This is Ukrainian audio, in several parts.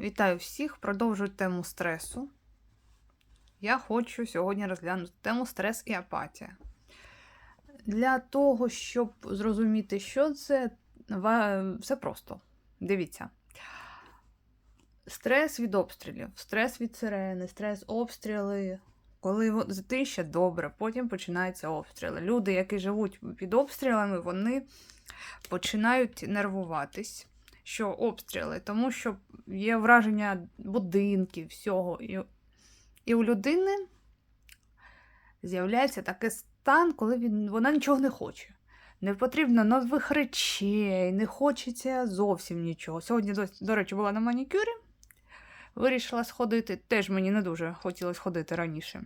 Вітаю всіх! Продовжую тему стресу. Я хочу сьогодні розглянути тему стрес і апатія. Для того, щоб зрозуміти, що це, все просто. Дивіться. Стрес від обстрілів, стрес від сирени, стрес обстріли. Коли затища добре, потім починаються обстріли. Люди, які живуть під обстрілами, вони починають нервуватись що обстріли, тому що є враження будинків, всього. І, і у людини з'являється такий стан, коли він, вона нічого не хоче. Не потрібно нових речей, не хочеться зовсім нічого. Сьогодні, до, до речі, була на манікюрі, вирішила сходити. Теж мені не дуже хотілося ходити раніше.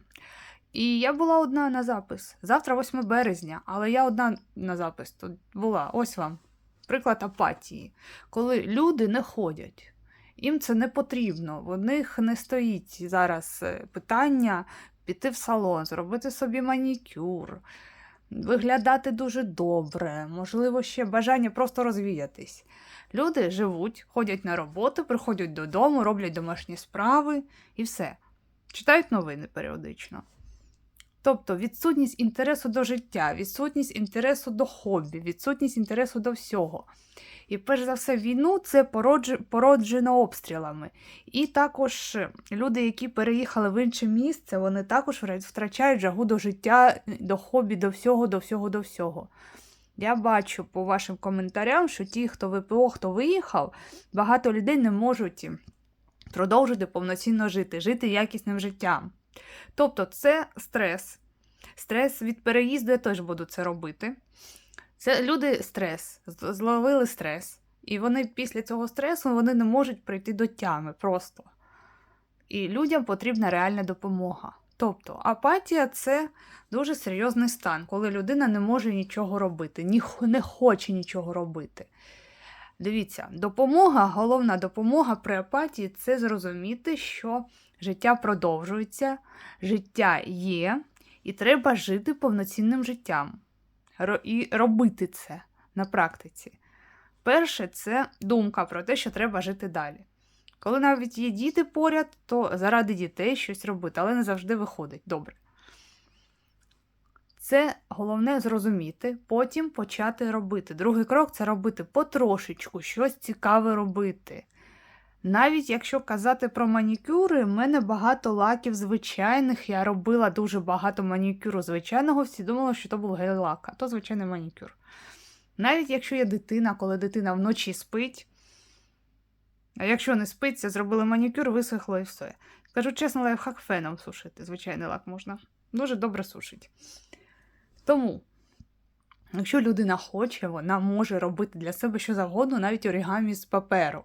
І я була одна на запис. Завтра 8 березня, але я одна на запис тут була. Ось вам приклад апатії, коли люди не ходять. Їм це не потрібно. В них не стоїть зараз е, питання піти в салон, зробити собі манікюр, виглядати дуже добре, можливо, ще бажання просто розвіятись. Люди живуть, ходять на роботу, приходять додому, роблять домашні справи і все. Читають новини періодично. Тобто відсутність інтересу до життя, відсутність інтересу до хобі, відсутність інтересу до всього. І перш за все, війну це породжено обстрілами. І також люди, які переїхали в інше місце, вони також втрачають жагу до життя, до хобі, до всього, до всього, до всього. Я бачу по вашим коментарям, що ті, хто ВПО, хто виїхав, багато людей не можуть продовжити повноцінно жити, жити якісним життям. Тобто це стрес. Стрес від переїзду я теж буду це робити. Це люди стрес, зловили стрес. І вони після цього стресу вони не можуть прийти до тями просто. І людям потрібна реальна допомога. Тобто апатія це дуже серйозний стан, коли людина не може нічого робити, не хоче нічого робити. Дивіться, допомога, головна допомога при апатії це зрозуміти, що життя продовжується, життя є, і треба жити повноцінним життям. І робити це на практиці. Перше, це думка про те, що треба жити далі. Коли навіть є діти поряд, то заради дітей щось робити, але не завжди виходить добре. Це головне зрозуміти, потім почати робити. Другий крок це робити потрошечку, щось цікаве робити. Навіть якщо казати про манікюри, в мене багато лаків звичайних. Я робила дуже багато манікюру звичайного, всі думали, що то був гель-лак, а то звичайний манікюр. Навіть якщо є дитина, коли дитина вночі спить, а якщо не спиться, зробили манікюр, висохло і все. Скажу чесно, лайфхак феном сушити. Звичайний лак можна. Дуже добре сушить. Тому, якщо людина хоче, вона може робити для себе що завгодно, навіть орігамі з паперу.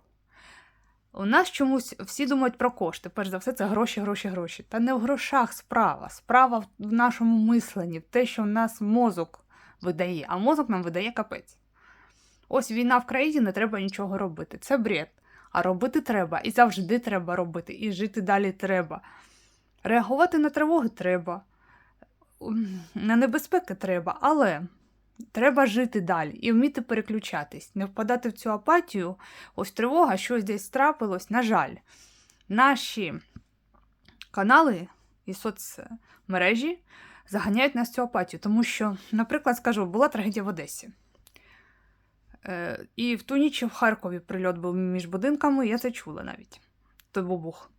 У нас чомусь всі думають про кошти. Перш за все, це гроші, гроші, гроші. Та не в грошах справа. Справа в нашому мисленні, в те, що в нас мозок видає, а мозок нам видає капець. Ось війна в країні, не треба нічого робити. Це бред. А робити треба, і завжди треба робити, і жити далі треба. Реагувати на тривоги треба, М, на небезпеки треба, але треба жити далі і вміти переключатись, не впадати в цю апатію. Ось тривога, щось десь трапилось. На жаль, наші канали і соцмережі заганяють нас в цю апатію, тому що, наприклад, скажу, була трагедія в Одесі. Е, і в ту ніч в Харкові прильот був між будинками, я це чула навіть. Той бубух.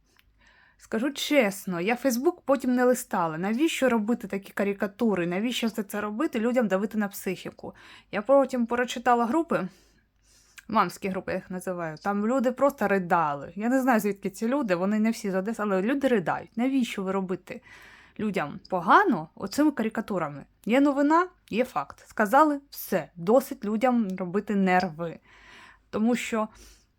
Скажу чесно, я Фейсбук потім не листала. Навіщо робити такі карикатури? Навіщо це робити, людям давити на психіку? Я потім прочитала групи, мамські групи я їх називаю. Там люди просто ридали. Я не знаю, звідки ці люди, вони не всі з Одеси, але люди ридають. Навіщо ви робите людям погано оцими карикатурами? Є новина, є факт. Сказали все, досить людям робити нерви. Тому що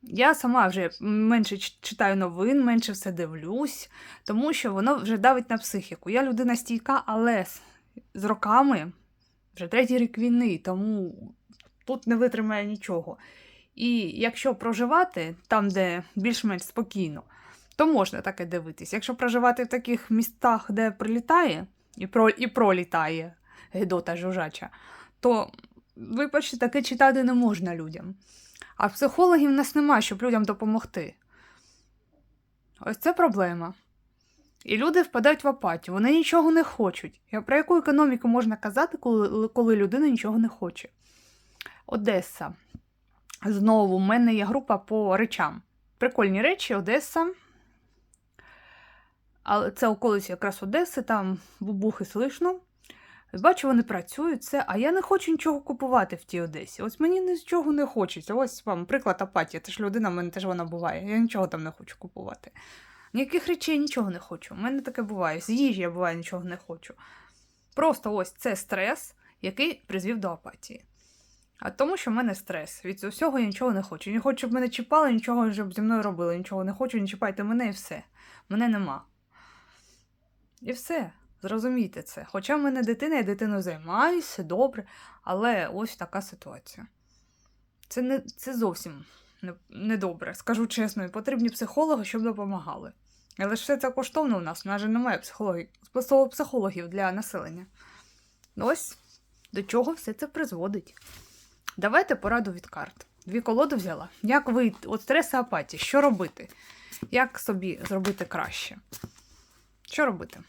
я сама вже менше читаю новин, менше все дивлюсь, тому що воно вже давить на психіку. Я людина стійка, але з, роками вже третій рік війни, тому тут не витримає нічого. І якщо проживати там, де більш-менш спокійно, то можна таке дивитись. Якщо проживати в таких містах, де прилітає і, про, і пролітає Гедота жужача, то вибачте, таке читати не можна людям. А психологів в нас немає, щоб людям допомогти. Ось це проблема. І люди впадають в апатію, вони нічого не хочуть. Про яку економіку можна казати, коли, коли людина нічого не хоче? Одеса. Знову, в мене є група по речам. Прикольні речі, Одеса. Але це околиці якраз Одеси, там бубухи слишно. Бачу, вони працюють, це, а я не хочу нічого купувати в тій Одесі. Ось мені нічого не хочеться. Ось вам приклад апатії. Це ж людина, в мене теж вона буває. Я нічого там не хочу купувати. Ніяких речей нічого не хочу. У мене таке буває. З їжі я буває нічого не хочу. Просто ось це стрес, який призвів до апатії. А тому, що в мене стрес. Від усього я нічого не хочу. Не хочу, щоб мене чіпали, нічого щоб зі мною робили. Нічого не хочу, не чіпайте мене і все. Мене нема. І все. Зрозумійте це. Хоча в мене дитина, я дитиною займаюся, добре, але ось така ситуація. Це не це зовсім не, не. Скажу чесно, і потрібні психологи, щоб допомагали. Але ж все це коштовно у нас, у нас же немає психологів, психологів для населення. Ось до чого все це призводить. Давайте пораду від карт. Дві колоди взяла. Як вийти? От стрес і апатія. Що робити? Як собі зробити краще? Що робити?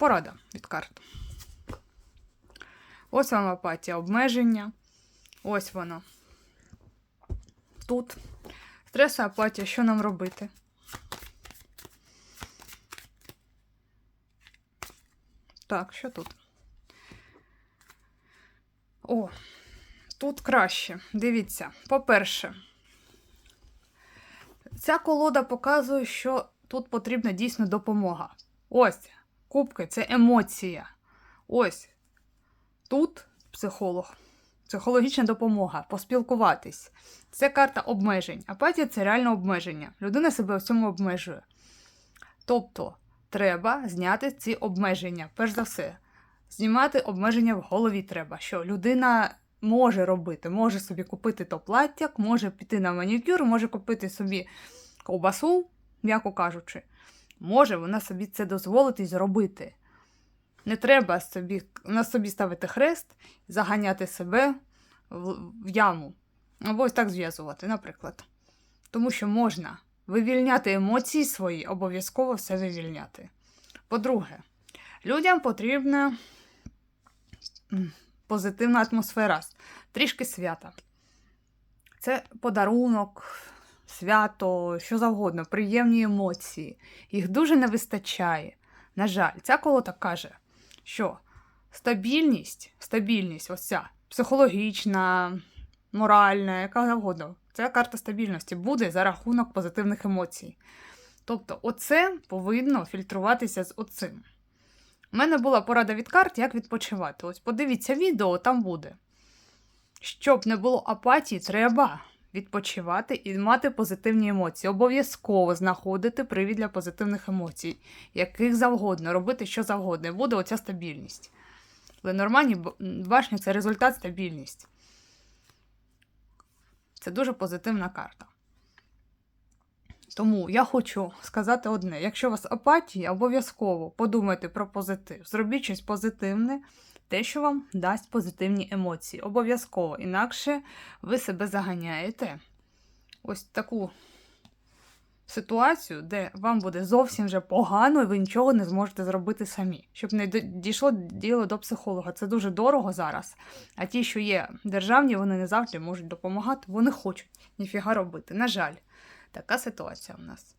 Порада від карт. Ось вам апатія, обмеження. Ось воно. Тут. Стрес апатія, що нам робити? Так, що тут? О, тут краще. Дивіться, по-перше, ця колода показує, що тут потрібна дійсно допомога. Ось, кубки це емоція. Ось тут психолог, психологічна допомога, поспілкуватись. Це карта обмежень. Апатія це реально обмеження. Людина себе в цьому обмежує. Тобто, треба зняти ці обмеження. Перш за все, знімати обмеження в голові треба. Що людина може робити, може собі купити то плаття, може піти на манікюр, може купити собі ковбасу, м'яко кажучи. Може вона собі це дозволити зробити. Не треба собі, на собі ставити хрест, заганяти себе в, в яму. Або ось так зв'язувати, наприклад. Тому що можна вивільняти емоції свої, обов'язково все вивільняти. По-друге, людям потрібна позитивна атмосфера, трішки свята. Це подарунок, свято, що завгодно, приємні емоції. Їх дуже не вистачає. На жаль, ця колода каже, що стабільність, стабільність, ось ця психологічна, моральна, яка завгодно, ця карта стабільності буде за рахунок позитивних емоцій. Тобто, оце повинно фільтруватися з оцим. У мене була порада від карт, як відпочивати. Ось подивіться відео, там буде. Щоб не було апатії, треба відпочивати і мати позитивні емоції. Обов'язково знаходити привід для позитивних емоцій, яких завгодно, робити що завгодно. І буде оця стабільність. Ленормані башня це результат стабільність. Це дуже позитивна карта. Тому я хочу сказати одне: якщо у вас апатія, обов'язково подумайте про позитив. Зробіть щось позитивне, те, що вам дасть позитивні емоції. Обов'язково, інакше ви себе заганяєте. Ось таку ситуацію, де вам буде зовсім вже погано, і ви нічого не зможете зробити самі. Щоб не дійшло діло до психолога. Це дуже дорого зараз. А ті, що є державні, вони не завжди можуть допомагати, вони хочуть ніфіга робити. На жаль, така ситуація у нас.